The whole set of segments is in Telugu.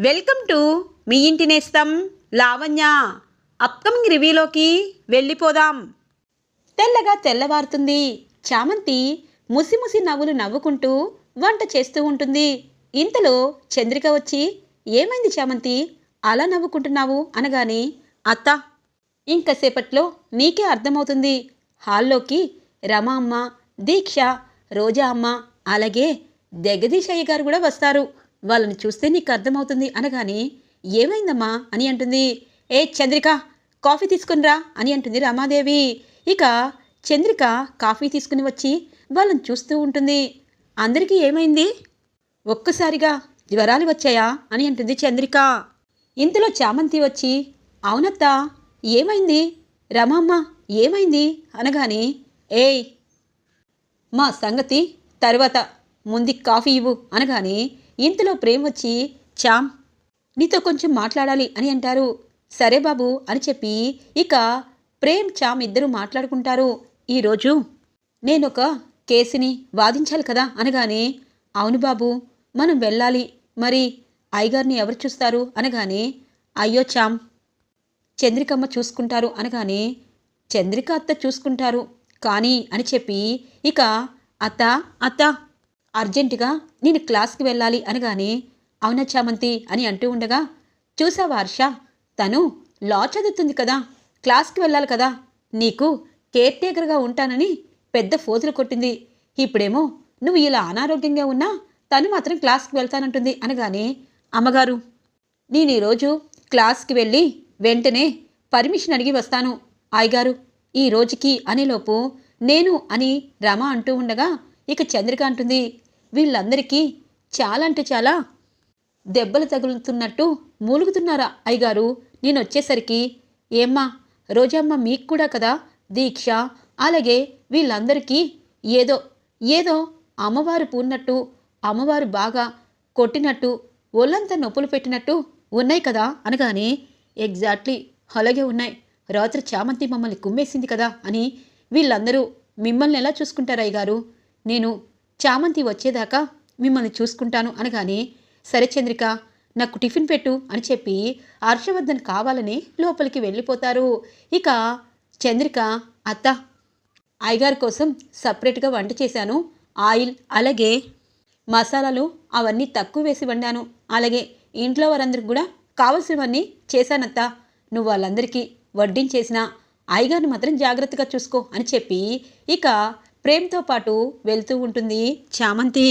వెల్కమ్ టు మీ ఇంటి నేస్తం లావణ్య. అప్కమింగ్ రివ్యూలోకి వెళ్ళిపోదాం. తెల్లగా తెల్లవారుతుంది. చామంతి ముసిముసి నవ్వులు నవ్వుకుంటూ వంట చేస్తూ ఉంటుంది. ఇంతలో చంద్రిక వచ్చి ఏమైంది చామంతి? అలా నవ్వుకుంటున్నావు? అనగానే అత్త ఇంకసేపట్లో నీకే అర్థమవుతుంది. హాల్లోకి రమ అమ్మ దీక్ష రోజా అమ్మ అలాగే జగదీశయ్య గారు కూడా వస్తారు. వాళ్ళని చూస్తే నీకు అర్థమవుతుంది అనగానే ఏమైందమ్మా? అని అంటుంది. ఏ చంద్రిక కాఫీ తీసుకునిరా అని అంటుంది రమాదేవి. ఇక చంద్రిక కాఫీ తీసుకుని వచ్చి వాళ్ళని చూస్తూ ఉంటుంది. అందరికీ ఏమైంది? ఒక్కసారిగా జ్వరాలు వచ్చాయా? అని అంటుంది చంద్రిక. ఇంతలో చామంతి వచ్చి అవునత్త ఏమైంది? రమమ్మ ఏమైంది? అనగానే ఏయ్ మా సంగతి తర్వాత ముందు కాఫీ ఇవ్వు అనగానే ఇంతలో ప్రేమ్ వచ్చి చామ్ నీతో కొంచెం మాట్లాడాలి అని అంటారు. సరే బాబు అని చెప్పి ఇక ప్రేమ్ చామ్ ఇద్దరు మాట్లాడుకుంటారు. ఈరోజు నేనొక కేసుని వాదించాలి కదా అనగానే అవును బాబు మనం వెళ్ళాలి. మరి అయ్యగారిని ఎవరు చూస్తారు? అనగానే అయ్యో చామ్ చంద్రికమ్మ చూసుకుంటారు అనగానే చంద్రిక అత్త చూసుకుంటారు. కానీ అని చెప్పి ఇక అత్త అత్త అర్జెంటుగా నేను క్లాస్కి వెళ్ళాలి అనగానే అవునా చామంతి అని అంటూ ఉండగా చూసావా హర్ష తను లా చదువుతుంది కదా క్లాస్కి వెళ్ళాలి కదా నీకు కేర్ టేకర్గా ఉంటానని పెద్ద ఫోజులు కొట్టింది. ఇప్పుడేమో నువ్వు ఇలా అనారోగ్యంగా ఉన్నా తను మాత్రం క్లాస్కి వెళ్తానంటుంది అనగానే అమ్మగారు నేను ఈరోజు క్లాస్కి వెళ్ళి వెంటనే పర్మిషన్ అడిగి వస్తాను. ఆయగారు ఈ రోజుకి అనేలోపు నేను అని రమ అంటూ ఉండగా ఇక చంద్రిక అంటుంది వీళ్ళందరికీ చాలా అంటే చాలా దెబ్బలు తగులుతున్నట్టు మూలుగుతున్నారా అయ్యగారు? నేను వచ్చేసరికి ఏమ్మా రోజమ్మ మీకు కూడా కదా దీక్ష? అలాగే వీళ్ళందరికీ ఏదో ఏదో అమ్మవారు పూన్నట్టు అమ్మవారు బాగా కొట్టినట్టు ఒళ్ళంతా నొప్పులు పెట్టినట్టు ఉన్నాయి కదా అనగానే ఎగ్జాక్ట్లీ అలాగే ఉన్నాయి. రాత్రి చామంతి మమ్మల్ని కుమ్మేసింది కదా అని వీళ్ళందరూ మిమ్మల్ని ఎలా చూసుకుంటారు అయ్యగారు? నేను చామంతి వచ్చేదాకా మిమ్మల్ని చూసుకుంటాను అనగానే సరే చంద్రిక నాకు టిఫిన్ పెట్టు అని చెప్పి హర్షవర్ధన్ కావాలని లోపలికి వెళ్ళిపోతారు. ఇక చంద్రిక అత్త అయ్యగారి కోసం సపరేట్గా వంట చేశాను. ఆయిల్ అలాగే మసాలాలు అవన్నీ తక్కువ వేసి వండాను. అలాగే ఇంట్లో వారందరికి కూడా కావలసినవన్నీ చేశానత్తా. నువ్వు వాళ్ళందరికీ వడ్డించేసిన అయ్యగారిని మాత్రం జాగ్రత్తగా చూసుకో అని చెప్పి ఇక ప్రేమ్తో పాటు వెళ్తూ ఉంటుంది చామంతి.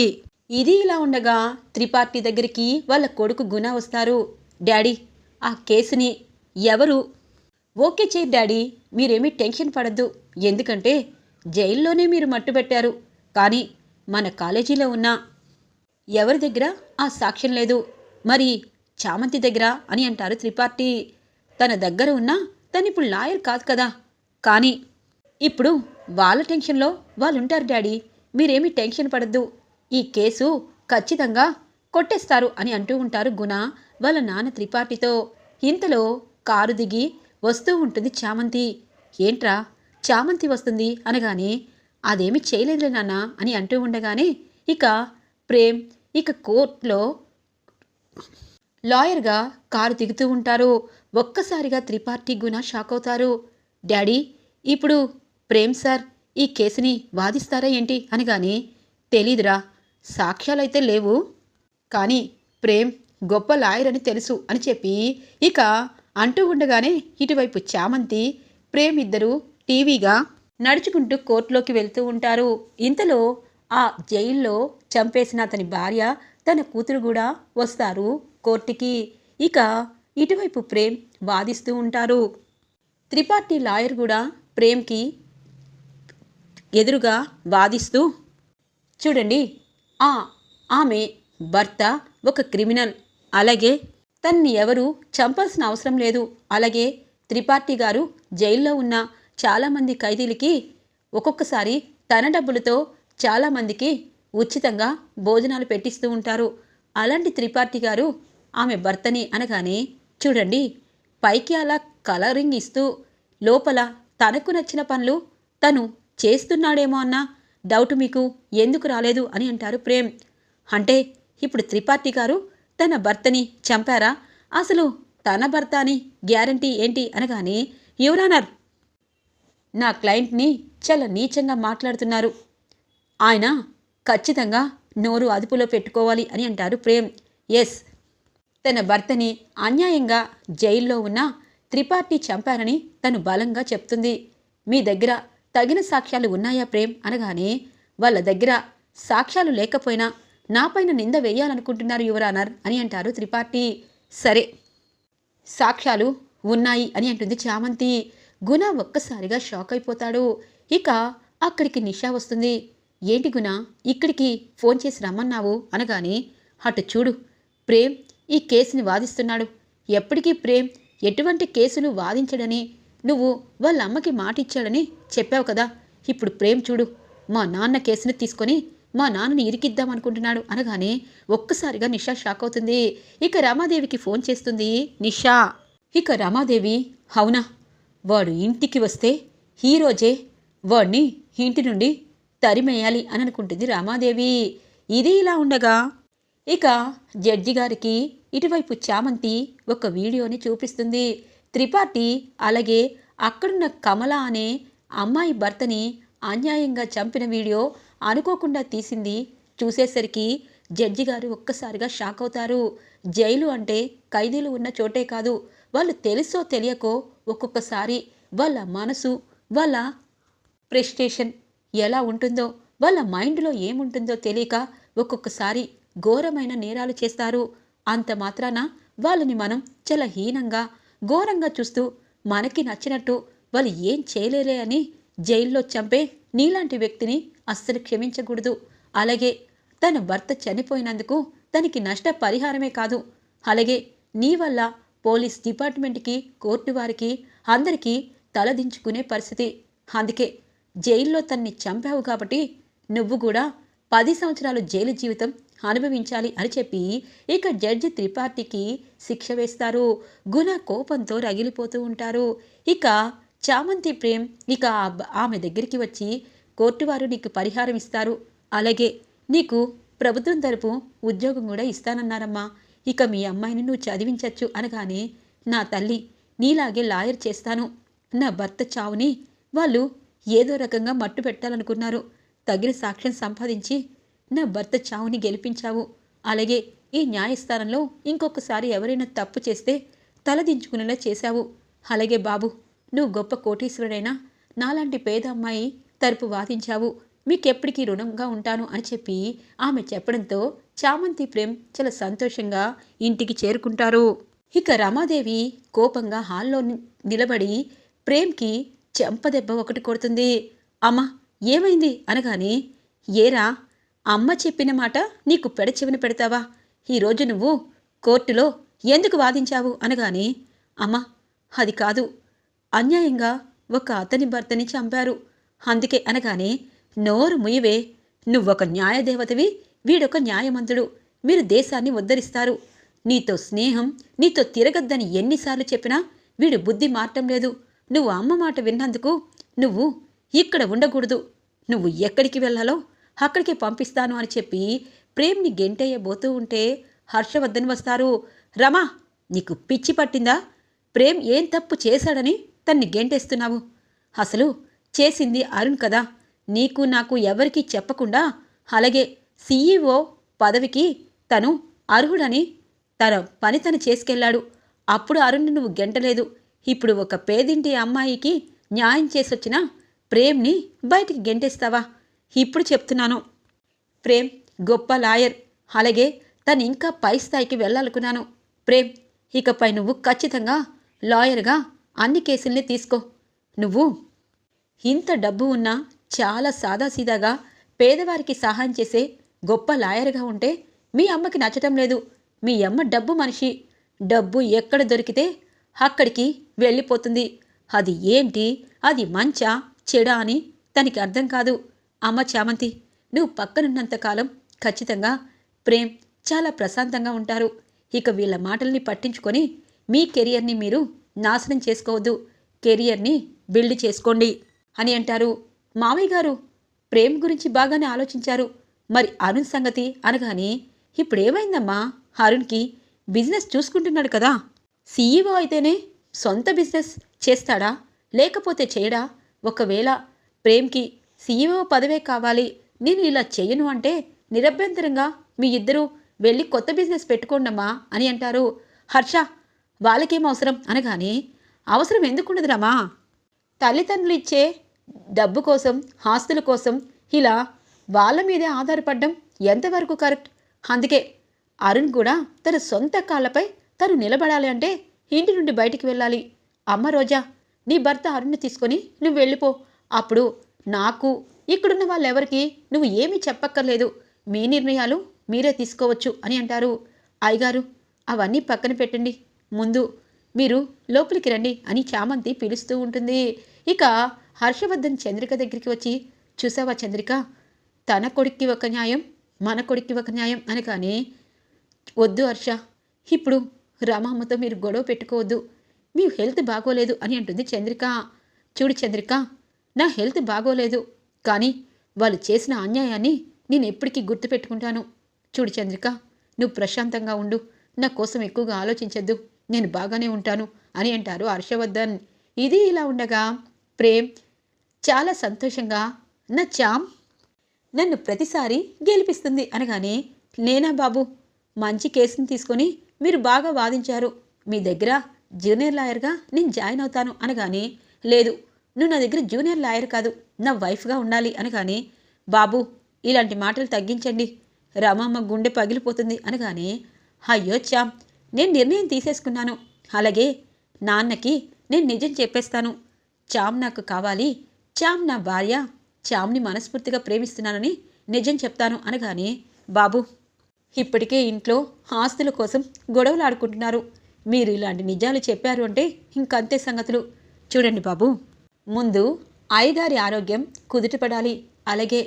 ఇది ఇలా ఉండగా త్రిపాఠి దగ్గరికి వాళ్ళ కొడుకు గుణ వస్తారు. డాడీ ఆ కేసుని ఎవరు? ఓకే చేయి డాడీ మీరేమీ టెన్షన్ పడద్దు. ఎందుకంటే జైల్లోనే మీరు మట్టుబెట్టారు కానీ మన కాలేజీలో ఉన్న. ఎవరి దగ్గర? ఆ సాక్ష్యం లేదు. మరి చామంతి దగ్గర అని అంటారు త్రిపాఠి తన దగ్గర ఉన్న తను ఇప్పుడు లాయర్ కాదు కదా. కానీ ఇప్పుడు వాళ్ళ టెన్షన్లో వాళ్ళు ఉంటారు డాడీ. మీరేమీ టెన్షన్ పడద్దు. ఈ కేసు ఖచ్చితంగా కొట్టేస్తారు అని అంటూ ఉంటారు గుణ వాళ్ళ నాన్న త్రిపాఠితో. ఇంతలో కారు దిగి వస్తూ ఉంటుంది చామంతి. ఏంట్రా? చామంతి వస్తుంది? అనగానే అదేమి చేయలేదులే నాన్న అని అంటూ ఉండగానే ఇక ప్రేమ్ ఇక కోర్టులో లాయర్గా కారు దిగుతూ ఉంటారు. ఒక్కసారిగా త్రిపాఠి గుణ షాక్ అవుతారు. డాడీ ఇప్పుడు ప్రేమ్ సార్ ఈ కేసుని వాదిస్తారా ఏంటి? అనగానే తెలీదురా సాక్ష్యాలైతే లేవు. కానీ ప్రేమ్ గొప్ప లాయర్ అని తెలుసు అని చెప్పి ఇక అంటూ ఉండగానే ఇటువైపు చామంతి ప్రేమ్ ఇద్దరు టీవీగా నడుచుకుంటూ కోర్టులోకి వెళ్తూ ఉంటారు. ఇంతలో ఆ జైల్లో చంపేసిన అతని భార్య తన కూతురు కూడా వస్తారు కోర్టుకి. ఇక ఇటువైపు ప్రేమ్ వాదిస్తూ ఉంటారు. త్రిపాఠి లాయర్ కూడా ప్రేమ్కి ఎదురుగా వాదిస్తూ చూడండి ఆ ఆమె భర్త ఒక క్రిమినల్. అలాగే తన్ని ఎవరు చంపాల్సిన అవసరం లేదు. అలాగే త్రిపాఠి గారు జైల్లో ఉన్న చాలామంది ఖైదీలకి ఒక్కొక్కసారి తన డబ్బులతో చాలామందికి ఉచితంగా భోజనాలు పెట్టిస్తూ ఉంటారు. అలాంటి త్రిపాఠి గారు ఆమె భర్తని అనగానే చూడండి పైకి అలా కలరింగ్ ఇస్తూ లోపల తనకు నచ్చిన పనులు తను చేస్తున్నాడేమో అన్న? డౌట్ మీకు ఎందుకు రాలేదు అని అంటారు ప్రేమ్. అంటే ఇప్పుడు త్రిపాఠి గారు తన భర్తని చంపారా? అసలు తన భర్త అని గ్యారంటీ ఏంటి అనగానే యువరానర్ నా క్లయింట్ని చాలా నీచంగా మాట్లాడుతున్నారు. ఆయన ఖచ్చితంగా నోరు అదుపులో పెట్టుకోవాలి అని అంటారు ప్రేమ్. ఎస్ తన భర్తని అన్యాయంగా జైల్లో ఉన్న త్రిపాఠి చంపారని తను బలంగా చెప్తుంది. మీ దగ్గర తగిన సాక్ష్యాలు ఉన్నాయా ప్రేమ్? అనగానే వాళ్ళ దగ్గర సాక్ష్యాలు లేకపోయినా నాపైన నింద వేయాలనుకుంటున్నారు యువరానర్ అని అంటారు త్రిపాఠి. సరే సాక్ష్యాలు ఉన్నాయి అని అంటుంది చామంతి. గుణ ఒక్కసారిగా షాక్ అయిపోతాడు. ఇక అక్కడికి నిషా వస్తుంది. ఏంటి గుణ? ఇక్కడికి ఫోన్ చేసి రమ్మన్నావు అనగానే అటు చూడు ప్రేమ్ ఈ కేసుని వాదిస్తున్నాడు. ఎప్పటికీ ప్రేమ్ ఎటువంటి కేసును వాదించడని నువ్వు వాళ్ళ అమ్మకి మాట ఇచ్చాడని చెప్పావు కదా. ఇప్పుడు ప్రేమ్ చూడు మా నాన్న కేసుని తీసుకొని మా నాన్నని ఇరికిద్దాం అనుకుంటున్నాడు అనగానే ఒక్కసారిగా నిషా షాక్ అవుతుంది. ఇక రమాదేవికి ఫోన్ చేస్తుంది నిషా. ఇక రమాదేవి అవునా? వాడు ఇంటికి వస్తే ఈరోజే వాడిని ఇంటి నుండి తరిమేయాలి అని అనుకుంటుంది రామాదేవి. ఇది ఇలా ఉండగా ఇక జడ్జి గారికి ఇటువైపు చామంతి ఒక వీడియోని చూపిస్తుంది. త్రిపాఠి అలాగే అక్కడున్న కమల అనే అమ్మాయి భర్తని అన్యాయంగా చంపిన వీడియో అనుకోకుండా తీసింది. చూసేసరికి జడ్జి గారు ఒక్కసారిగా షాక్ అవుతారు. జైలు అంటే ఖైదీలు ఉన్న చోటే కాదు. వాళ్ళు తెలుసో తెలియకో ఒక్కొక్కసారి వాళ్ళ మనసు వాళ్ళ ప్రెస్టేషన్ ఎలా ఉంటుందో వాళ్ళ మైండ్లో ఏముంటుందో తెలియక ఒక్కొక్కసారి ఘోరమైన నేరాలు చేస్తారు. అంత మాత్రాన వాళ్ళని మనం చాలా హీనంగా ఘోరంగా చూస్తూ మనకి నచ్చినట్టు వాళ్ళు ఏం చేయలేరే అని జైల్లో చంపే నీలాంటి వ్యక్తిని అస్సలు క్షమించకూడదు. అలాగే తన భర్త చనిపోయినందుకు తనకి నష్ట పరిహారమే కాదు. అలాగే నీ వల్ల పోలీస్ డిపార్ట్మెంట్కి కోర్టు వారికి అందరికీ తలదించుకునే పరిస్థితి. అందుకే జైల్లో తన్ని చంపావు కాబట్టి నువ్వు కూడా పది సంవత్సరాలు జైలు జీవితం అనుభవించాలి అని చెప్పి ఇక జడ్జి త్రిపాఠికి శిక్ష వేస్తారు. గుణ కోపంతో రగిలిపోతూ ఉంటారు. ఇక చామంతి ప్రేమ్ ఇక ఆమె దగ్గరికి వచ్చి కోర్టు వారు నీకు పరిహారం ఇస్తారు. అలాగే నీకు ప్రభుత్వం తరపు ఉద్యోగం కూడా ఇస్తానన్నారమ్మా. ఇక మీ అమ్మాయిని నువ్వు చదివించచ్చు అనగానే నా తల్లి నీలాగే లాయర్ చేస్తాను. నా భర్త చావుని వాళ్ళు ఏదో రకంగా మట్టు పెట్టాలనుకున్నారు తగిన సాక్ష్యం సంపాదించి నా భర్త చావుని గెలిపించావు. అలాగే ఈ న్యాయస్థానంలో ఇంకొకసారి ఎవరైనా తప్పు చేస్తే తలదించుకునేలా చేశావు. అలాగే బాబు నువ్వు గొప్ప కోటీశ్వరుడైనా నాలాంటి పేద అమ్మాయి తరపు వాదించావు. మీకెప్పటికీ రుణంగా ఉంటాను అని చెప్పి ఆమె చెప్పడంతో చామంతి ప్రేమ్ చాలా సంతోషంగా ఇంటికి చేరుకుంటారు. ఇక రమాదేవి కోపంగా హాల్లో నిలబడి ప్రేమ్కి చెంపదెబ్బ ఒకటి కొడుతుంది. అమ్మ ఏమైంది? అనగానే ఏరా అమ్మ చెప్పిన మాట నీకు పెడచెవిన పెడతావా? ఈరోజు నువ్వు కోర్టులో ఎందుకు వాదించావు అనగానే అమ్మ అది కాదు. అన్యాయంగా ఒక అతని భర్తని చంపారు. అందుకే అనగానే నోరు ముయివే నువ్వొక న్యాయదేవతవి వీడొక న్యాయమంతుడు. మీరు దేశాన్ని ఉద్ధరిస్తారు. నీతో స్నేహం నీతో తిరగద్దని ఎన్నిసార్లు చెప్పినా వీడు బుద్ధి మారటం లేదు. నువ్వు అమ్మ మాట విన్నందుకు నువ్వు ఇక్కడ ఉండకూడదు. నువ్వు ఎక్కడికి వెళ్ళాలో అక్కడికి పంపిస్తాను అని చెప్పి ప్రేమ్ని గెంటేయబోతూ ఉంటే హర్షవర్ధన్ వస్తారు. రమా నీకు పిచ్చి పట్టిందా? ప్రేమ్ ఏం తప్పు చేశాడని తన్ని గెంటేస్తున్నావు. అసలు చేసింది అరుణ్ కదా. నీకు నాకు ఎవరికీ చెప్పకుండా అలాగే సీఈఓ పదవికి తను అర్హుడని తన పని తను చేసుకెళ్ళాడు. అప్పుడు అరుణ్ నువ్వు గెంటలేదు. ఇప్పుడు ఒక పేదింటి అమ్మాయికి న్యాయం చేసొచ్చిన ప్రేమ్ని బయటికి గెంటేస్తావా? ఇప్పుడు చెప్తున్నాను. ప్రేమ్ గొప్ప లాయర్. అలాగే తను ఇంకా పై స్థాయికి వెళ్ళాలనుకున్నాను. ప్రేమ్ ఇకపై నువ్వు ఖచ్చితంగా లాయర్గా అన్ని కేసుల్ని తీసుకో. నువ్వు ఇంత డబ్బు ఉన్నా చాలా సాదాసీదాగా పేదవారికి సహాయం చేసే గొప్ప లాయర్గా ఉంటే మీ అమ్మకి నచ్చటం లేదు. మీ అమ్మ డబ్బు మనిషి. డబ్బు ఎక్కడ దొరికితే అక్కడికి వెళ్ళిపోతుంది. అది ఏంటి? అది మంచా? చెడా అని తనకి అర్థం కాదు. అమ్మ చామంతి నువ్వు పక్కనున్నంతకాలం ఖచ్చితంగా ప్రేమ్ చాలా ప్రశాంతంగా ఉంటారు. ఇక వీళ్ళ మాటల్ని పట్టించుకొని మీ కెరియర్ని మీరు నాశనం చేసుకోవద్దు. కెరియర్ని బిల్డ్ చేసుకోండి అని అంటారు. మావయ్య గారు ప్రేమ్ గురించి బాగానే ఆలోచించారు. మరి అరుణ్ సంగతి అనగానే ఇప్పుడేమైందమ్మా? అరుణ్కి బిజినెస్ చూసుకుంటున్నాడు కదా. సీఈఓ అయితేనే సొంత బిజినెస్ చేస్తాడా? లేకపోతే చేయడా? ఒకవేళ ప్రేమ్కి సీఈఓ పదవే కావాలి. నేను ఇలా చేయను అంటే నిరభ్యంతరంగా మీ ఇద్దరూ వెళ్ళి కొత్త బిజినెస్ పెట్టుకోండమ్మా అని అంటారు. హర్ష వాళ్ళకేం అవసరం అనగానే అవసరం ఎందుకుండదు రమా? తల్లిదండ్రులు ఇచ్చే డబ్బు కోసం ఆస్తుల కోసం ఇలా వాళ్ళ మీదే ఆధారపడడం ఎంతవరకు కరెక్ట్? అందుకే అరుణ్ కూడా తన సొంత కాళ్ళపై తను నిలబడాలి అంటే ఇంటి నుండి బయటికి వెళ్ళాలి. అమ్మ రోజా నీ భర్త అరుణ్ని తీసుకొని నువ్వు వెళ్ళిపో. అప్పుడు నాకు ఇక్కడున్న వాళ్ళెవరికి నువ్వు ఏమీ చెప్పక్కర్లేదు. మీ నిర్ణయాలు మీరే తీసుకోవచ్చు అని అంటారు. అయ్యగారు అవన్నీ పక్కన పెట్టండి. ముందు మీరు లోపలికి రండి అని చామంతి పిలుస్తూ ఉంటుంది. ఇక హర్షవర్ధన్ చంద్రిక దగ్గరికి వచ్చి చూసావా చంద్రిక? తన కొడుక్కి ఒక న్యాయం మన కొడుక్కి ఒక న్యాయం అనగానే వద్దు హర్ష ఇప్పుడు రమామ్మతో మీరు గొడవ పెట్టుకోవద్దు. మీ హెల్త్ బాగోలేదు అని అంటుంది చంద్రిక. చూడు చంద్రిక నా హెల్త్ బాగోలేదు. కానీ వాళ్ళు చేసిన అన్యాయాన్ని నేను ఎప్పటికీ గుర్తుపెట్టుకుంటాను. చూడు చంద్రిక నువ్వు ప్రశాంతంగా ఉండు. నా కోసం ఎక్కువగా ఆలోచించద్దు. నేను బాగానే ఉంటాను అని అంటారు హర్షవర్ధన్. ఇది ఇలా ఉండగా ప్రేమ్ చాలా సంతోషంగా నా చామ్ నన్ను ప్రతిసారి గెలిపిస్తుంది అనగానే నేనా బాబు? మంచి కేసుని తీసుకొని మీరు బాగా వాదించారు. మీ దగ్గర జూనియర్ లాయర్గా నేను జాయిన్ అవుతాను అనగానే లేదు నువ్వు నా దగ్గర జూనియర్ లాయర్ కాదు. నా వైఫ్గా ఉండాలి అనగానే బాబు ఇలాంటి మాటలు తగ్గించండి. రామమ్మ గుండె పగిలిపోతుంది అనగానే అయ్యో చామ్ నేను నిర్ణయం తీసేసుకున్నాను. అలాగే నాన్నకి నేను నిజం చెప్పేస్తాను. చామ్ నాకు కావాలి. చామ్ నా భార్య. చామ్ని మనస్ఫూర్తిగా ప్రేమిస్తున్నానని నిజం చెప్తాను అనగానే బాబు ఇప్పటికే ఇంట్లో ఆస్తుల కోసం గొడవలు ఆడుకుంటున్నారు మీరు ఇలాంటి నిజాలు చెప్పారు అంటే ఇంకంతే సంగతులు. చూడండి బాబు. ముందు అయ్యగారి ఆరోగ్యం కుదుటపడాలి. అలాగే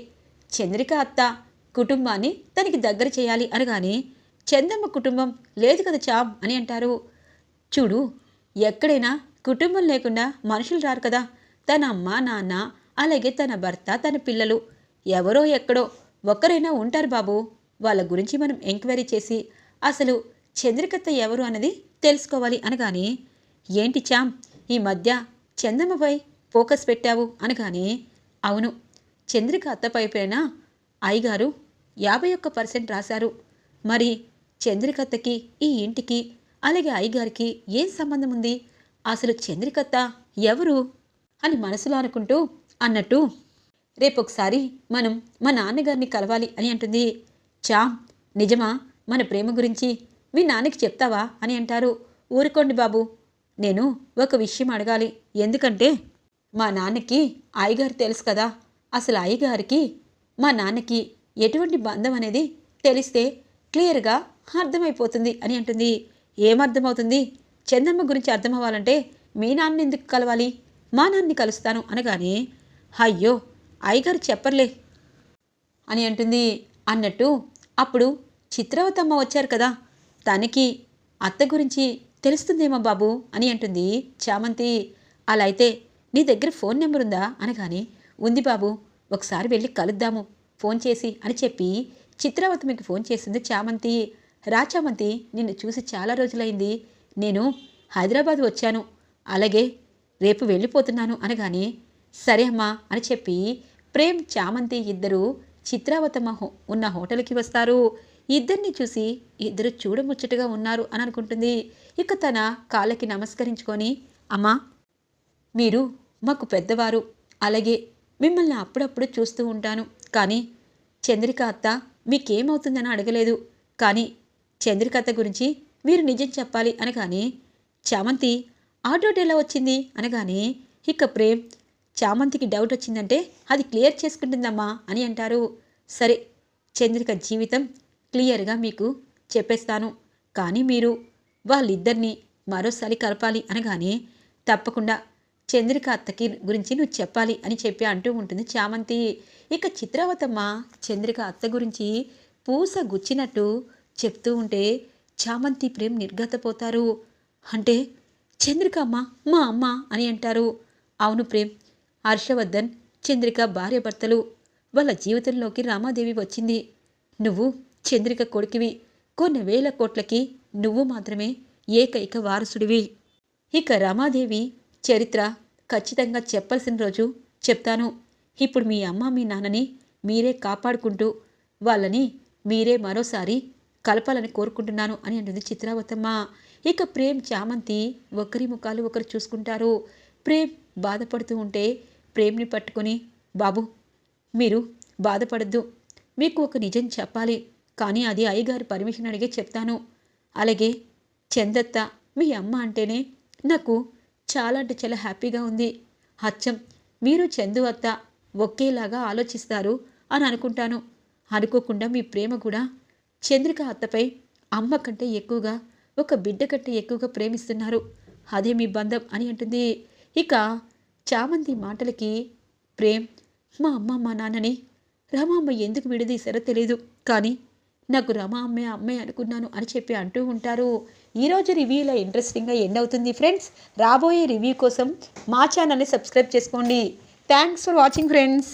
చంద్రిక అత్త కుటుంబాన్ని తనకి దగ్గర చేయాలి అనగానే చందమ్మ కుటుంబం లేదు కదా చామ్ అని అంటారు. చూడు ఎక్కడైనా కుటుంబం లేకుండా మనుషులు రారు కదా. తన అమ్మ నాన్న అలాగే తన భర్త తన పిల్లలు ఎవరో ఎక్కడో ఒక్కరైనా ఉంటారు బాబు. వాళ్ళ గురించి మనం ఎంక్వైరీ చేసి అసలు చంద్రికత్త ఎవరు అన్నది తెలుసుకోవాలి అనగానే ఏంటి చామ్ ఈ మధ్య చందమ్మపై ఫోకస్ పెట్టావు అనగానే అవును చంద్రిక అత్తపై పైన అయ్యగారు యాభై ఒక్క పర్సెంట్ రాశారు. మరి చంద్రికత్తకి ఈ ఇంటికి అలాగే అయ్యగారికి ఏం సంబంధం ఉంది? అసలు చంద్రికత్త ఎవరు? అని మనసులో అనుకుంటూ అన్నట్టు రేపొకసారి మనం మా నాన్నగారిని కలవాలి అని అంటుంది. చామ్ నిజమా? మన ప్రేమ గురించి మీ నాన్నకి చెప్తావా? అని అంటారు. ఊరుకోండి బాబు నేను ఒక విషయం అడగాలి. ఎందుకంటే మా నాన్నకి అయ్యగారు తెలుసు కదా. అసలు అయ్యగారికి మా నాన్నకి ఎటువంటి బంధం అనేది తెలిస్తే క్లియర్గా అర్థమైపోతుంది అని అంటుంది. ఏమర్థమవుతుంది చందమ్మ గురించి అర్థమవ్వాలంటే మీ నాన్న ఎందుకు కలవాలి? మా నాన్ని కలుస్తాను అనగానే అయ్యో అయ్యగారు చెప్పర్లే అని అంటుంది. అన్నట్టు అప్పుడు చిత్రవతమ్మ వచ్చారు కదా. తనకి అత్త గురించి తెలుస్తుందేమో బాబు అని అంటుంది చామంతి. అలా అయితే నీ దగ్గర ఫోన్ నెంబర్ ఉందా? అనగానే ఉంది బాబు ఒకసారి వెళ్ళి కలుద్దాము ఫోన్ చేసి అని చెప్పి చిత్రావతమికి ఫోన్ చేసింది చామంతి. రా చామంతి నిన్ను చూసి చాలా రోజులైంది. నేను హైదరాబాద్ వచ్చాను. అలాగే రేపు వెళ్ళిపోతున్నాను అనగానే సరే అమ్మా అని చెప్పి ప్రేమ్ చామంతి ఇద్దరు చిత్రావతమ్మ హో- ఉన్న హోటల్కి వస్తారు. ఇద్దరిని చూసి ఇద్దరు చూడముచ్చటగా ఉన్నారు అని అనుకుంటుంది. ఇక తన కాళ్ళకి నమస్కరించుకొని అమ్మా మీరు మాకు పెద్దవారు. అలాగే మిమ్మల్ని అప్పుడప్పుడు చూస్తూ ఉంటాను. కానీ చంద్రిక అత్త మీకేమవుతుందని అడగలేదు. కానీ చంద్రిక అత్త గురించి మీరు నిజం చెప్పాలి అనగానే చామంతి ఆ డౌట్ ఎలా వచ్చింది అనగానే ఇక ప్రేమ్ చామంతికి డౌట్ వచ్చిందంటే అది క్లియర్ చేసుకుంటుందమ్మా అని అంటారు. సరే చంద్రిక జీవితం క్లియర్గా మీకు చెప్పేస్తాను. కానీ మీరు వాళ్ళిద్దరినీ మరోసారి కలపాలి అనగానే తప్పకుండా చంద్రిక అత్తకి గురించి నువ్వు చెప్పాలి అని చెప్పి అంటూ ఉంటుంది చామంతి. ఇక చిత్రావతమ్మ చంద్రిక అత్త గురించి పూస గుచ్చినట్టు చెప్తూ ఉంటే చామంతి ప్రేమ్ నిర్గతపోతారు అంటే చంద్రిక అమ్మ మా అమ్మ అని అంటారు. అవును ప్రేమ్ హర్షవర్ధన్ చంద్రిక భార్యభర్తలు వాళ్ళ జీవితంలోకి రామాదేవి వచ్చింది. నువ్వు చంద్రిక కొడుకువి. కొన్ని వేల కోట్లకి నువ్వు మాత్రమే ఏకైక వారసుడివి. ఇక రమాదేవి చరిత్ర ఖచ్చితంగా చెప్పాల్సిన రోజు చెప్తాను. ఇప్పుడు మీ అమ్మ మీ నాన్నని మీరే కాపాడుకుంటూ వాళ్ళని మీరే మరోసారి కలపాలని కోరుకుంటున్నాను అని అంటుంది చిత్రావతమ్మ. ఇక ప్రేమ్ చామంతి ఒకరి ముఖాలు ఒకరు చూసుకుంటారు. ప్రేమ్ బాధపడుతూ ఉంటే ప్రేమ్ని పట్టుకొని బాబు మీరు బాధపడద్దు. మీకు ఒక నిజం చెప్పాలి. కానీ అది అయ్యగారి పర్మిషన్ అడిగే చెప్తాను. అలాగే చందత్త మీ అమ్మ అంటేనే నాకు చాలా అంటే చాలా హ్యాపీగా ఉంది. అచ్చం మీరు చందు అత్త ఒకేలాగా ఆలోచిస్తారు అని అనుకుంటాను. అనుకోకుండా మీ ప్రేమ కూడా. చంద్రిక అత్తపై అమ్మ కంటే ఎక్కువగా ఒక బిడ్డ కంటే ఎక్కువగా ప్రేమిస్తున్నారు. అదే మీ బంధం అని అంటుంది. ఇక చామంతి మాటలకి ప్రేమ్ మా అమ్మ మా నాన్నని రమామ్మ ఎందుకు విడదీశారో తెలియదు కానీ నాకు రమా అమ్మే అమ్మే అనుకున్నాను అని చెప్పి అంటూ ఉంటారు. ఈరోజు రివ్యూలో ఇంట్రెస్టింగ్గా ఎండ్ అవుతుంది ఫ్రెండ్స్ రాబోయే రివ్యూ కోసం మా ఛానల్ని సబ్స్క్రైబ్ చేసుకోండి. Thanks for watching friends